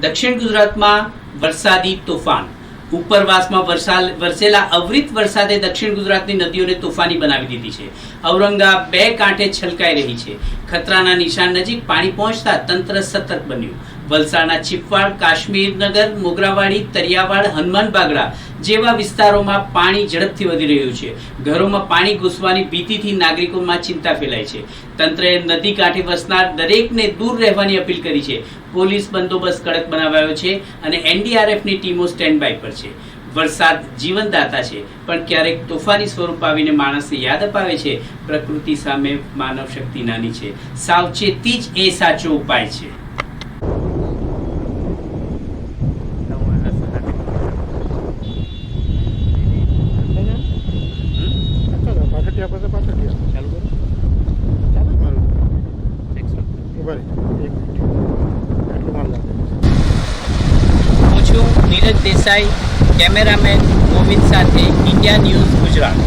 દક્ષિણ ગુજરાતમાં વરસાદી તોફાન. ઉપરવાસમાં વરસાદ વરસેલા અવિરત વરસાદે દક્ષિણ ગુજરાતની નદીઓને તોફાની બનાવી દીધી છે. ઔરંગા બે કાંઠે છલકાઈ રહી છે. ખતરાના નિશાન નજીક પાણી પહોંચતા તંત્ર સતર્ક બન્યું. વલસાડના ચિપવાડ કાશ્મીરનગર મોગરાવાડી, તરિયાવાડ, હનુમાન બાગડા જેવા વિસ્તારોમાં પાણી ઝડપથી વધી રહ્યું છે. ઘરોમાં પાણી ઘૂસવાની ભીતિથી નાગરિકોમાં ચિંતા ફેલાય છે. તંત્રએ નદી કાંઠે વસનાર દરેકને દૂર રહેવાની અપીલ કરી છે. પોલીસ બંદોબસ્ત કડક બનાવાયો છે અને એનડીઆરએફની ટીમો સ્ટેન્ડ બાય પર છે. વરસાદ જીવનદાતા છે, પણ ક્યારેક તોફાની સ્વરૂપ આવીને માણસને યાદ અપાવે છે. પ્રકૃતિ સામે માનવ શક્તિ નાની છે. સાવચેતી જ એ સાચો ઉપાય છે. પાછળ પાસે પાછળ ચાલુ કરો ઊભા રહી. એક મિનિટ. આટલું માલ લાગે હું છું નીરજ દેસાઈ કેમેરામેન ગોવિંદ સાથે ઇન્ડિયા ન્યૂઝ ગુજરાત.